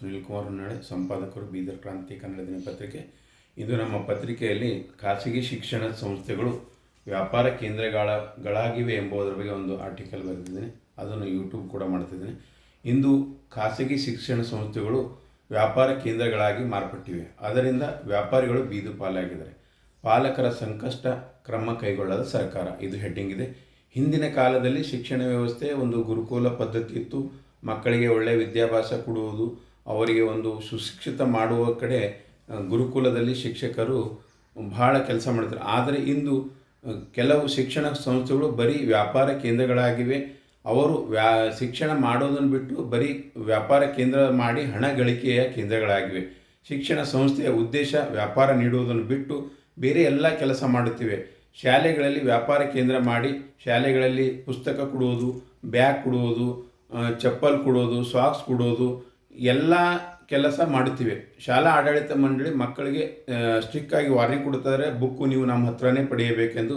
ಸುನೀಲ್ ಕುಮಾರ್ ಹೊನ್ನಾಳೆ ಸಂಪಾದಕರು ಬೀದರ್ ಕ್ರಾಂತಿ ಕನ್ನಡ ದಿನಪತ್ರಿಕೆ. ಇದು ನಮ್ಮ ಪತ್ರಿಕೆಯಲ್ಲಿ ಖಾಸಗಿ ಶಿಕ್ಷಣ ಸಂಸ್ಥೆಗಳು ವ್ಯಾಪಾರ ಕೇಂದ್ರಗಳಾಗಿವೆ ಎಂಬುದರ ಬಗ್ಗೆ ಒಂದು ಆರ್ಟಿಕಲ್ ಬರೆದಿದ್ದೇನೆ. ಅದನ್ನು ಯೂಟ್ಯೂಬ್ ಕೂಡ ಮಾಡ್ತಿದ್ದೇನೆ. ಇಂದು ಖಾಸಗಿ ಶಿಕ್ಷಣ ಸಂಸ್ಥೆಗಳು ವ್ಯಾಪಾರ ಕೇಂದ್ರಗಳಾಗಿ ಮಾರ್ಪಟ್ಟಿವೆ. ಅದರಿಂದ ವ್ಯಾಪಾರಿಗಳು ಬೀದು ಪಾಲಾಗಿದ್ದಾರೆ. ಪಾಲಕರ ಸಂಕಷ್ಟ ಕ್ರಮ ಕೈಗೊಳ್ಳದ ಸರ್ಕಾರ. ಇದು ಹೆಡ್ಡಿಂಗ್ ಇದೆ. ಹಿಂದಿನ ಕಾಲದಲ್ಲಿ ಶಿಕ್ಷಣ ವ್ಯವಸ್ಥೆ ಒಂದು ಗುರುಕುಲ ಪದ್ಧತಿ ಇತ್ತು. ಮಕ್ಕಳಿಗೆ ಒಳ್ಳೆಯ ವಿದ್ಯಾಭ್ಯಾಸ ಕೊಡುವುದು ಅವರಿಗೆ ಒಂದು ಸುಶಿಕ್ಷಿತ ಮಾಡುವ ಕಡೆ ಗುರುಕುಲದಲ್ಲಿ ಶಿಕ್ಷಕರು ಬಹಳ ಕೆಲಸ ಮಾಡ್ತಾರೆ. ಆದರೆ ಇಂದು ಕೆಲವು ಶಿಕ್ಷಣ ಸಂಸ್ಥೆಗಳು ಬರೀ ವ್ಯಾಪಾರ ಕೇಂದ್ರಗಳಾಗಿವೆ. ಅವರು ವ್ಯಾ, ಶಿಕ್ಷಣ ಮಾಡೋದನ್ನು ಬಿಟ್ಟು ಬರೀ ವ್ಯಾಪಾರ ಕೇಂದ್ರ ಮಾಡಿ ಹಣ ಗಳಿಕೆಯ ಕೇಂದ್ರಗಳಾಗಿವೆ. ಶಿಕ್ಷಣ ಸಂಸ್ಥೆಯ ಉದ್ದೇಶ ವ್ಯಾಪಾರ ನೀಡುವುದನ್ನು ಬಿಟ್ಟು ಬೇರೆ ಎಲ್ಲ ಕೆಲಸ ಮಾಡುತ್ತಿವೆ. ಶಾಲೆಗಳಲ್ಲಿ ವ್ಯಾಪಾರ ಕೇಂದ್ರ ಮಾಡಿ ಶಾಲೆಗಳಲ್ಲಿ ಪುಸ್ತಕ ಕೊಡುವುದು, ಬ್ಯಾಗ್ ಕೊಡುವುದು ಚಪ್ಪಲ್ ಕೊಡೋದು ಸಾಕ್ಸ್ ಕೊಡೋದು ಎಲ್ಲ ಕೆಲಸ ಮಾಡುತ್ತಿವೆ. ಶಾಲಾ ಆಡಳಿತ ಮಂಡಳಿ ಮಕ್ಕಳಿಗೆ ಸ್ಟ್ರಿಕ್ ಆಗಿ ವಾರ್ನಿಂಗ್ ಕೊಡ್ತಾರೆ ಬುಕ್ಕು ನೀವು ನಮ್ಮ ಹತ್ರನೇ ಪಡೆಯಬೇಕೆಂದು.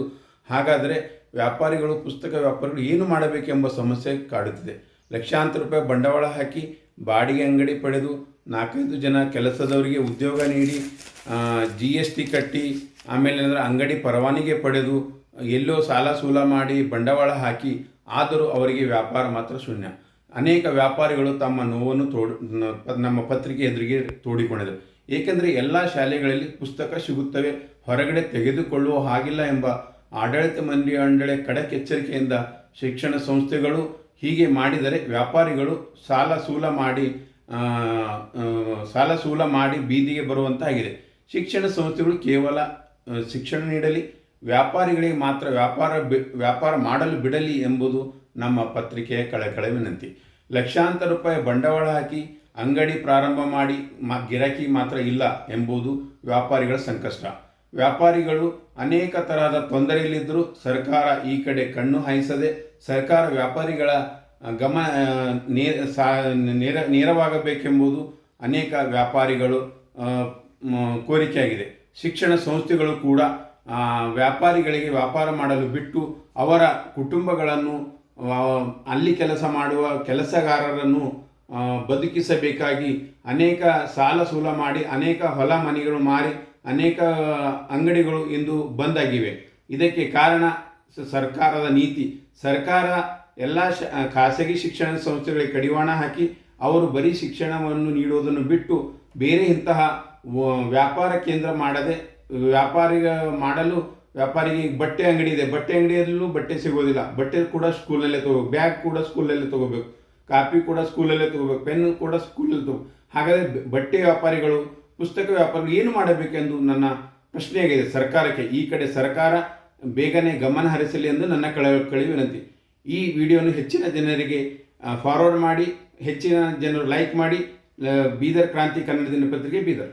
ಹಾಗಾದರೆ ವ್ಯಾಪಾರಿಗಳು, ಪುಸ್ತಕ ವ್ಯಾಪಾರಿಗಳು ಏನು ಮಾಡಬೇಕೆಂಬ ಸಮಸ್ಯೆ ಕಾಡುತ್ತಿದೆ. ಲಕ್ಷಾಂತರ ರೂಪಾಯಿ ಬಂಡವಾಳ ಹಾಕಿ ಬಾಡಿಗೆ ಅಂಗಡಿ ಪಡೆದು ನಾಲ್ಕೈದು ಜನ ಕೆಲಸದವರಿಗೆ ಉದ್ಯೋಗ ನೀಡಿ ಜಿ ಎಸ್ ಟಿ ಕಟ್ಟಿ, ಆಮೇಲೆ ಏನಂದ್ರೆ ಅಂಗಡಿ ಪರವಾನಿಗೆ ಪಡೆದು, ಎಲ್ಲೋ ಸಾಲ ಸೂಲ ಮಾಡಿ ಬಂಡವಾಳ ಹಾಕಿ, ಆದರೂ ಅವರಿಗೆ ವ್ಯಾಪಾರ ಮಾತ್ರ ಶೂನ್ಯ. ಅನೇಕ ವ್ಯಾಪಾರಿಗಳು ತಮ್ಮ ನೋವನ್ನು ತೋಡ್ ನಮ್ಮ ಪತ್ರಿಕೆ ಎದುರಿಗೆ ತೋಡಿಕೊಂಡಿದೆ ಏಕೆಂದರೆ ಎಲ್ಲ ಶಾಲೆಗಳಲ್ಲಿ ಪುಸ್ತಕ ಸಿಗುತ್ತವೆ, ಹೊರಗಡೆ ತೆಗೆದುಕೊಳ್ಳುವ ಹಾಗಿಲ್ಲ ಎಂಬ ಆಡಳಿತ ಮಂಡಳಿ ಕಡಕ್ ಎಚ್ಚರಿಕೆಯಿಂದ ಶಿಕ್ಷಣ ಸಂಸ್ಥೆಗಳು ಹೀಗೆ ಮಾಡಿದರೆ ವ್ಯಾಪಾರಿಗಳು ಸಾಲ ಸೂಲ ಮಾಡಿ ಸಾಲ ಸೂಲ ಮಾಡಿ ಬೀದಿಗೆ ಬರುವಂತಾಗಿದೆ. ಶಿಕ್ಷಣ ಸಂಸ್ಥೆಗಳು ಕೇವಲ ಶಿಕ್ಷಣ ನೀಡಲಿ, ವ್ಯಾಪಾರಿಗಳಿಗೆ ಮಾತ್ರ ವ್ಯಾಪಾರ ವ್ಯಾಪಾರ ಮಾಡಲು ಬಿಡಲಿ ಎಂಬುದು ನಮ್ಮ ಪತ್ರಿಕೆಯ ಕಳಕಳ ವಿನಂತಿ. ಲಕ್ಷಾಂತರ ರೂಪಾಯಿ ಬಂಡವಾಳ ಹಾಕಿ ಅಂಗಡಿ ಪ್ರಾರಂಭ ಮಾಡಿ ಮಾ ಗಿರಾಕಿ ಮಾತ್ರ ಇಲ್ಲ ಎಂಬುದು ವ್ಯಾಪಾರಿಗಳ ಸಂಕಷ್ಟ. ವ್ಯಾಪಾರಿಗಳು ಅನೇಕ ತರಹದ ತೊಂದರೆಯಲ್ಲಿದ್ದರೂ ಸರ್ಕಾರ ಈ ಕಡೆ ಕಣ್ಣು ಹಾಯಿಸದೆ ಸರ್ಕಾರ ವ್ಯಾಪಾರಿಗಳ ಗಮನ ನೇರ ಸಾ, ನೇರ, ನೇರವಾಗಬೇಕೆಂಬುದು ಅನೇಕ ವ್ಯಾಪಾರಿಗಳು ಕೋರಿಕೆಯಾಗಿದೆ. ಶಿಕ್ಷಣ ಸಂಸ್ಥೆಗಳು ಕೂಡ ವ್ಯಾಪಾರಿಗಳಿಗೆ ವ್ಯಾಪಾರ ಮಾಡಲು ಬಿಟ್ಟು ಅವರ ಕುಟುಂಬಗಳನ್ನು ಅಲ್ಲಿ ಕೆಲಸ ಮಾಡುವ ಕೆಲಸಗಾರರನ್ನು ಬದುಕಿಸಬೇಕಾಗಿ ಅನೇಕ ಸಾಲ ಸೂಲ ಮಾಡಿ, ಅನೇಕ ಹೊಲ ಮನೆಗಳು ಮಾರಿ, ಅನೇಕ ಅಂಗಡಿಗಳು ಇಂದು ಬಂದಾಗಿವೆ. ಇದಕ್ಕೆ ಕಾರಣ ಸರ್ಕಾರದ ನೀತಿ. ಸರ್ಕಾರ ಎಲ್ಲ ಶ ಖಾಸಗಿ ಶಿಕ್ಷಣ ಸಂಸ್ಥೆಗಳಿಗೆ ಕಡಿವಾಣ ಹಾಕಿ, ಅವರು ಬರೀ ಶಿಕ್ಷಣವನ್ನು ನೀಡುವುದನ್ನು ಬಿಟ್ಟು ಬೇರೆ ಇಂತಹ ವ್ಯಾಪಾರ ಕೇಂದ್ರ ಮಾಡದೆ ವ್ಯಾಪಾರಿಗ ಮಾಡಲು ವ್ಯಾಪಾರಿಗೆ ಬಟ್ಟೆ ಅಂಗಡಿ ಇದೆ. ಬಟ್ಟೆ ಅಂಗಡಿಯಲ್ಲೂ ಬಟ್ಟೆ ಸಿಗೋದಿಲ್ಲ. ಬಟ್ಟೆ ಕೂಡ ಸ್ಕೂಲಲ್ಲೇ ತಗೋಬೇಕು. ಬ್ಯಾಗ್ ಕೂಡ ಸ್ಕೂಲಲ್ಲೇ ತಗೋಬೇಕು. ಕಾಪಿ ಕೂಡ ಸ್ಕೂಲಲ್ಲೇ ತಗೋಬೇಕು. ಪೆನ್ ಕೂಡ ಸ್ಕೂಲಲ್ಲಿ ತಗೋ, ಹಾಗಾದರೆ ಬಟ್ಟೆ ವ್ಯಾಪಾರಿಗಳು, ಪುಸ್ತಕ ವ್ಯಾಪಾರಿಗಳು ಏನು ಮಾಡಬೇಕೆಂದು ನನ್ನ ಪ್ರಶ್ನೆಯಾಗಿದೆ ಸರ್ಕಾರಕ್ಕೆ. ಈ ಕಡೆ ಸರ್ಕಾರ ಬೇಗನೆ ಗಮನ ಹರಿಸಲಿ ಎಂದು ನನ್ನ ಕಳ, ಕಳಿ ವಿನಂತಿ. ಈ ವಿಡಿಯೋನು ಹೆಚ್ಚಿನ ಜನರಿಗೆ ಫಾರ್ವರ್ಡ್ ಮಾಡಿ, ಹೆಚ್ಚಿನ ಜನರು ಲೈಕ್ ಮಾಡಿ ಬೀದರ್ ಕ್ರಾಂತಿ ಕನ್ನಡ ದಿನಪತ್ರಿಕೆ ಬೀದರ್.